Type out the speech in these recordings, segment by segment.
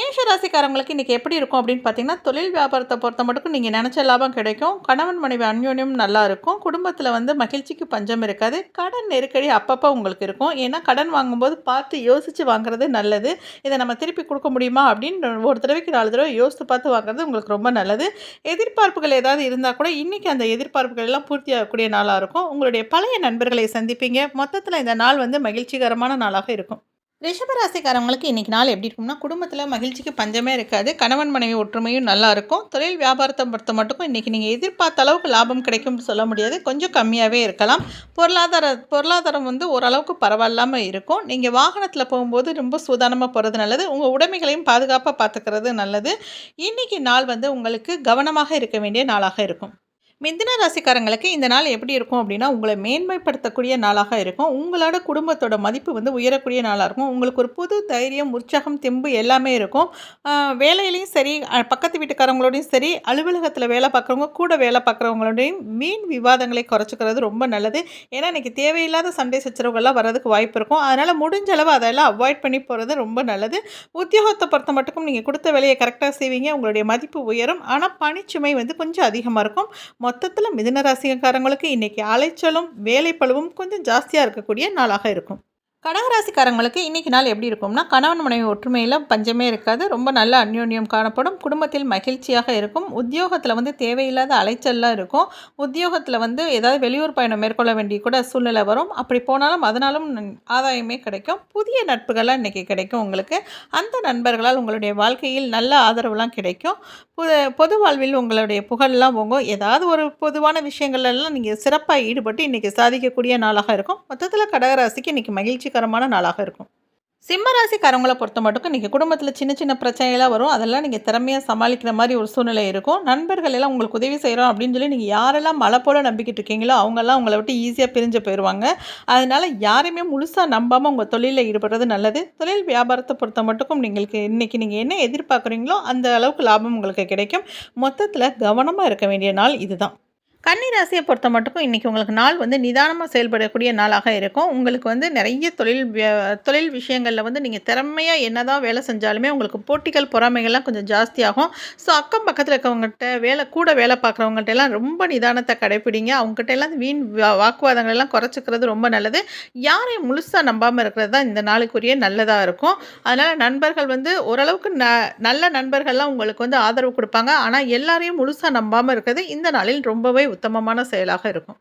மேஷராசிக்காரங்களுக்கு இன்றைக்கி எப்படி இருக்கும் அப்படின்னு பார்த்தீங்கன்னா தொழில் வியாபாரத்தை பொறுத்த மட்டுக்கும் நீங்கள் நினச்ச லாபம் கிடைக்கும். கணவன் மனைவி அந்யோன்யம் நல்லா இருக்கும். குடும்பத்தில் வந்து மகிழ்ச்சிக்கு பஞ்சம் இருக்காது. கடன் நெருக்கடி அப்பப்போ உங்களுக்கு இருக்கும். ஏன்னா கடன் வாங்கும்போது பார்த்து யோசித்து வாங்குறது நல்லது. இதை நம்ம திருப்பி கொடுக்க முடியுமா அப்படின்னு ஒரு தடவைக்கு நாலு தடவை யோசித்து பார்த்து வாங்குறது உங்களுக்கு ரொம்ப நல்லது. எதிர்பார்ப்புகள் ஏதாவது இருந்தால் கூட இன்றைக்கி அந்த எதிர்பார்ப்புகள் எல்லாம் பூர்த்தி ஆகக்கூடிய நாளாக இருக்கும். உங்களுடைய பழைய நண்பர்களை சந்திப்பீங்க. மொத்தத்தில் இந்த நாள் வந்து மகிழ்ச்சிகரமான நாளாக இருக்கும். ரிஷபராசிக்காரவங்களுக்கு இன்றைக்கி நாள் எப்படி இருக்கும்னா குடும்பத்தில் மகிழ்ச்சிக்கு பஞ்சமே இருக்காது. கணவன் மனைவி ஒற்றுமையும் நல்லா இருக்கும். தொழில் வியாபாரத்தை பொறுத்த மட்டுக்கும் இன்றைக்கி நீங்கள் எதிர்பார்த்த அளவுக்கு லாபம் கிடைக்கும்னு சொல்ல முடியாது. கொஞ்சம் கம்மியாகவே இருக்கலாம். பொருளாதார பொருளாதாரம் வந்து ஓரளவுக்கு பரவாயில்லாமல் இருக்கும். நீங்கள் வாகனத்தில் போகும்போது ரொம்ப சூதானமாக போகிறது நல்லது. உங்கள் உடைமைகளையும் பாதுகாப்பாக பார்த்துக்கிறது நல்லது. இன்றைக்கி நாள் வந்து உங்களுக்கு கவனமாக இருக்க வேண்டிய நாளாக இருக்கும். மிந்தின ராசிக்காரங்களுக்கு இந்த நாள் எப்படி இருக்கும் அப்படின்னா உங்களை மேன்மைப்படுத்தக்கூடிய நாளாக இருக்கும். உங்களோட குடும்பத்தோட மதிப்பு வந்து உயரக்கூடிய நாளாக இருக்கும். உங்களுக்கு ஒரு புது தைரியம் உற்சாகம் தெம்பு எல்லாமே இருக்கும். வேலையிலையும் சரி பக்கத்து வீட்டுக்காரங்களோடையும் சரி அலுவலகத்தில் வேலை பார்க்குறவங்க கூட வேலை பார்க்குறவங்களோடையும் மீன் விவாதங்களை குறைச்சிக்கிறது ரொம்ப நல்லது. ஏன்னா இன்றைக்கி தேவையில்லாத சண்டை சச்சரவுகள்லாம் வர்றதுக்கு வாய்ப்பு இருக்கும். அதனால் முடிஞ்ச அளவு அதெல்லாம் அவாய்ட் பண்ணி போகிறது ரொம்ப நல்லது. உத்தியோகத்தை பொறுத்த மட்டுக்கும் நீங்கள் கொடுத்த வேலையை கரெக்டாக செய்வீங்க. உங்களுடைய மதிப்பு உயரும். ஆனால் பணிச்சுமை வந்து கொஞ்சம் அதிகமாக இருக்கும். மொத்தத்தில் மிதுன ராசிக்காரங்களுக்கு இன்றைக்கி அலைச்சலும் வேலைப்பழுவும் கொஞ்சம் ஜாஸ்தியாக இருக்கக்கூடிய நாளாக இருக்கும். கடகராசிக்காரங்களுக்கு இன்றைக்கி நாள் எப்படி இருக்கும்னா கணவன் மனைவி ஒற்றுமையில் பஞ்சமே இருக்காது. ரொம்ப நல்ல அந்யோன்யம் காணப்படும். குடும்பத்தில் மகிழ்ச்சியாக இருக்கும். உத்தியோகத்தில் வந்து தேவையில்லாத அலைச்சல்லாம் இருக்கும். உத்தியோகத்தில் வந்து ஏதாவது வெளியூர் பயணம் மேற்கொள்ள வேண்டிய கூட சூழ்நிலை வரும். அப்படி போனாலும் அதனாலும் ஆதாயமே கிடைக்கும். புதிய நட்புகள்லாம் இன்றைக்கி கிடைக்கும் உங்களுக்கு. அந்த நண்பர்களால் உங்களுடைய வாழ்க்கையில் நல்ல ஆதரவுலாம் கிடைக்கும். பொது வாழ்வில் உங்களுடைய புகழெலாம் போகும் ஏதாவது ஒரு பொதுவான விஷயங்கள்லாம் நீங்கள் சிறப்பாக ஈடுபட்டு இன்றைக்கி சாதிக்கக்கூடிய நாளாக இருக்கும். மொத்தத்தில் கடகராசிக்கு இன்றைக்கி மகிழ்ச்சி மகிழ்ச்சிகரமான நாளாக இருக்கும். சிம்மராசிக்காரங்களை பொறுத்த மட்டும் இன்றைக்கி குடும்பத்தில் சின்ன சின்ன பிரச்சனைகளாக வரும். அதெல்லாம் நீங்கள் திறமையாக சமாளிக்கிற மாதிரி ஒரு சூழ்நிலை இருக்கும். நண்பர்கள் எல்லாம் உங்களுக்கு உதவி செய்கிறோம் அப்படின்னு சொல்லி நீங்கள் யாரெல்லாம் மழை போல் நம்பிக்கிட்டு இருக்கீங்களோ அவங்கெல்லாம் உங்களை விட்டு ஈஸியாக பிரிஞ்சு போயிடுவாங்க அதனால் யாரையுமே முழுசாக நம்பாமல் உங்கள் தொழிலில் ஈடுபடுறது நல்லது. தொழில் வியாபாரத்தை பொறுத்த மட்டுக்கும் நீங்களுக்கு இன்றைக்கி நீங்கள் என்ன எதிர்பார்க்குறீங்களோ அந்த அளவுக்கு லாபம் உங்களுக்கு கிடைக்கும். மொத்தத்தில் கவனமாக இருக்க வேண்டிய நாள் இதுதான். கன்னிராசியை பொறுத்த மட்டுக்கும் இன்றைக்கி உங்களுக்கு நாள் வந்து நிதானமாக செயல்படக்கூடிய நாளாக இருக்கும். உங்களுக்கு வந்து நிறைய தொழில் தொழில் விஷயங்களில் வந்து நீங்கள் திறமையாக என்ன தான் வேலை செஞ்சாலுமே உங்களுக்கு போட்டிகள் பொறாமைகள்லாம் கொஞ்சம் ஜாஸ்தியாகும். ஸோ அக்கம் பக்கத்தில் இருக்கவங்ககிட்ட வேலை கூட வேலை பார்க்குறவங்கள்ட்ட எல்லாம் ரொம்ப நிதானத்தை கடைப்பிடிங்க. அவங்ககிட்ட எல்லாம் வீண் வாக்குவாதங்கள் எல்லாம் குறைச்சிக்கிறது ரொம்ப நல்லது. யாரையும் முழுசாக நம்பாமல் இருக்கிறது தான் இந்த நாளுக்குரிய நல்லதாக இருக்கும். அதனால் நண்பர்கள் வந்து ஓரளவுக்கு ந நல்ல நண்பர்கள்லாம் உங்களுக்கு வந்து ஆதரவு கொடுப்பாங்க. ஆனால் எல்லாரையும் முழுசாக நம்பாமல் இருக்கிறது இந்த நாளில் ரொம்பவே உத்தமமான செயலாக இருக்கும்.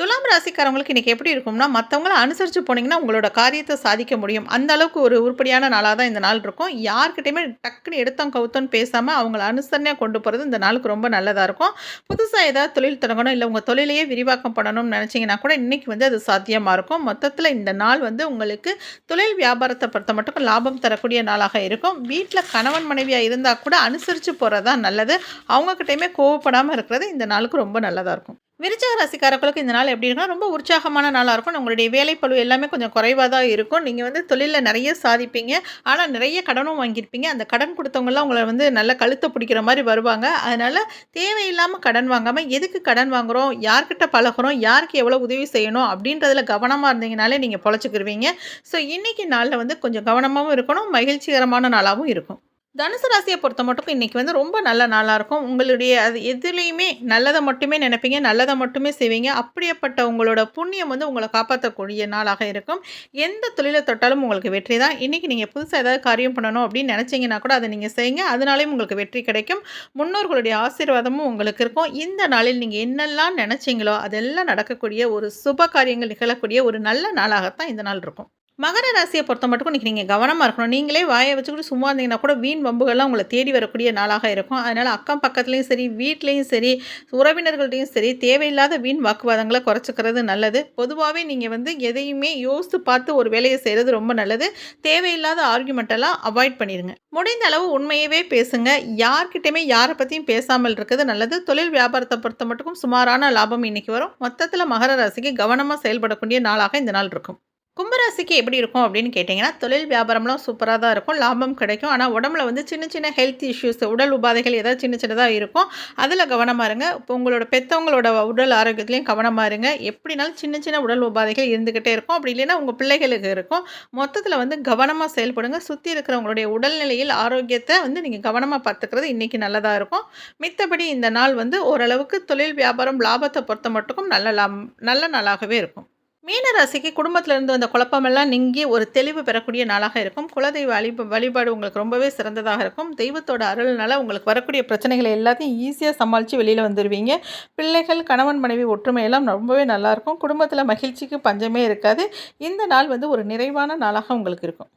துலாம் ராசிக்காரவங்களுக்கு இன்றைக்கி எப்படி இருக்கும்னா மற்றவங்கள அனுசரித்து போனீங்கன்னா உங்களோட காரியத்தை சாதிக்க முடியும். அந்த அளவுக்கு ஒரு உருப்படியான நாளாக தான் இந்த நாள் இருக்கும். யார்கிட்டையுமே டக்குன்னு எடுத்தோம் கவுத்தோன்னு பேசாமல் அவங்கள அனுசரணையாக கொண்டு போகிறது இந்த நாளுக்கு ரொம்ப நல்லதாக இருக்கும். புதுசாக ஏதாவது தொழில் தொடங்கணும் இல்லை உங்கள் தொழிலையே விரிவாக்கம் பண்ணணும்னு நினச்சிங்கன்னா கூட இன்றைக்கி வந்து அது சாத்தியமாக இருக்கும். மொத்தத்தில் இந்த நாள் வந்து உங்களுக்கு தொழில் வியாபாரத்தை பொறுத்த மட்டும் லாபம் தரக்கூடிய நாளாக இருக்கும். வீட்டில் கணவன் மனைவியாக இருந்தால் கூட அனுசரித்து போகிறது தான் நல்லது. அவங்கக்கிட்டையுமே கோவப்படாமல் இருக்கிறது இந்த நாளுக்கு ரொம்ப நல்லதாக இருக்கும். விருச்சக ராசிக்காரர்களுக்கு இந்த நாள் எப்படி இருக்குன்னா ரொம்ப உற்சாகமான நாளாக இருக்கும். உங்களுடைய வேலைப்பழு எல்லாமே கொஞ்சம் குறைவாக தான் இருக்கும். நீங்கள் வந்து தொழிலில் நிறைய சாதிப்பீங்க. ஆனால் நிறைய கடனும் வாங்கியிருப்பீங்க. அந்த கடன் கொடுத்தவங்களாம் உங்களை வந்து நல்ல கழுத்தை பிடிக்கிற மாதிரி வருவாங்க. அதனால் தேவையில்லாமல் கடன் வாங்காமல் எதுக்கு கடன் வாங்குகிறோம் யார்கிட்ட பழகிறோம்? யாருக்கு எவ்வளோ உதவி செய்யணும்? அப்படின்றதில் கவனமாக இருந்தீங்கனாலே நீங்கள் பொழைச்சிக்கிருவீங்க. ஸோ இன்றைக்கி நாளில் வந்து கொஞ்சம் கவனமாகவும் இருக்கணும். மகிழ்ச்சிகரமான நாளாகவும் இருக்கும். தனுசு ராசியை பொறுத்த மட்டும் இன்றைக்கி வந்து ரொம்ப நல்ல நாளாக இருக்கும். உங்களுடைய அது எதுலேயுமே நல்லதை மட்டுமே நினைப்பீங்க நல்லதை மட்டுமே செய்வீங்க. அப்படியேப்பட்ட உங்களோட புண்ணியம் வந்து உங்களை காப்பாற்றக்கூடிய நாளாக இருக்கும். எந்த தொழிலை தொட்டாலும் உங்களுக்கு வெற்றி தான். இன்றைக்கி நீங்கள் புதுசாக ஏதாவது காரியம் பண்ணணும் அப்படின்னு நினச்சிங்கன்னா கூட அதை நீங்கள் செய்யுங்க. அதனாலேயும் உங்களுக்கு வெற்றி கிடைக்கும். முன்னோர்களுடைய ஆசீர்வாதமும் உங்களுக்கு இருக்கும். இந்த நாளில் நீங்கள் என்னெல்லாம் நினச்சிங்களோ அதெல்லாம் நடக்கக்கூடிய ஒரு சுப காரியங்கள் நிகழக்கூடிய ஒரு நல்ல நாளாகத்தான் இந்த நாள் இருக்கும். மகர ராசியை பொறுத்த மட்டும் இன்றைக்கி நீங்கள் கவனமாக இருக்கணும். நீங்களே வாயை வச்சுக்கிட்டு சும்மா இருந்தீங்கன்னா கூட வீண் வம்புகள்லாம் உங்களை தேடி வரக்கூடிய நாளாக இருக்கும். அதனால் அக்கம் பக்கத்துலேயும் சரி வீட்லேயும் சரி உறவினர்கள்ட்டையும் சரி தேவையில்லாத வீண் வாக்குவாதங்களை குறைச்சிக்கிறது நல்லது. பொதுவாகவே நீங்கள் வந்து எதையுமே யோசித்து பார்த்து ஒரு வேலையை செய்கிறது ரொம்ப நல்லது. தேவையில்லாத ஆர்குமெண்ட்டெல்லாம் அவாய்ட் பண்ணிடுங்க முடிந்த அளவு உண்மையவே பேசுங்க. யார்கிட்டையுமே யாரை பற்றியும் பேசாமல் இருக்கிறது நல்லது. தொழில் வியாபாரத்தை பொறுத்த மட்டும் சுமாரான லாபம் இன்றைக்கி வரும். மொத்தத்தில் மகர ராசிக்கு கவனமாக செயல்படக்கூடிய நாளாக இந்த நாள் இருக்கும். கும்பராசிக்கு எப்படி இருக்கும் அப்படின்னு கேட்டிங்கன்னா தொழில் வியாபாரம்லாம் சூப்பராக தான் இருக்கும் லாபம் கிடைக்கும். ஆனால் உடம்புல வந்து சின்ன சின்ன ஹெல்த் இஷ்யூஸ் உடல் உபாதைகள் ஏதாவது சின்ன சின்னதாக இருக்கும். அதில் கவனமாக இருங்க. இப்போ உங்களோட பெற்றவங்களோட உடல் ஆரோக்கியத்துலேயும் கவனமாக இருங்க. எப்படினாலும் சின்ன சின்ன உடல் உபாதைகள் இருந்துக்கிட்டே இருக்கும். அப்படி இல்லைன்னா உங்கள் பிள்ளைகளுக்கு இருக்கும். மொத்தத்தில் வந்து கவனமாக செயல்படுங்க. சுற்றி இருக்கிறவங்களுடைய உடல்நிலையில் ஆரோக்கியத்தை வந்து நீங்கள் கவனமாக பார்த்துக்கிறது இன்றைக்கி நல்லதாக இருக்கும். மித்தபடி இந்த நாள் வந்து ஓரளவுக்கு தொழில் வியாபாரம் லாபத்தை பொறுத்த மட்டுக்கும் நல்ல லாபம் நல்ல நாளாகவே இருக்கும். மீனராசிக்கு குடும்பத்தில் இருந்து வந்த குழப்பமெல்லாம் நீங்கி ஒரு தெளிவு பெறக்கூடிய நாளாக இருக்கும். குலதெய்வ வழி வழிபாடு உங்களுக்கு ரொம்பவே சிறந்ததாக இருக்கும். தெய்வத்தோட அருள்னால உங்களுக்கு வரக்கூடிய பிரச்சனைகளை எல்லாத்தையும் ஈஸியாக சமாளித்து வெளியில் வந்துடுவீங்க பிள்ளைகள் கணவன் மனைவி ஒற்றுமையெல்லாம் ரொம்பவே நல்லாயிருக்கும் குடும்பத்தில் மகிழ்ச்சிக்கு பஞ்சமே இருக்காது. இந்த நாள் வந்து ஒரு நிறைவான நாளாக உங்களுக்கு இருக்கும்.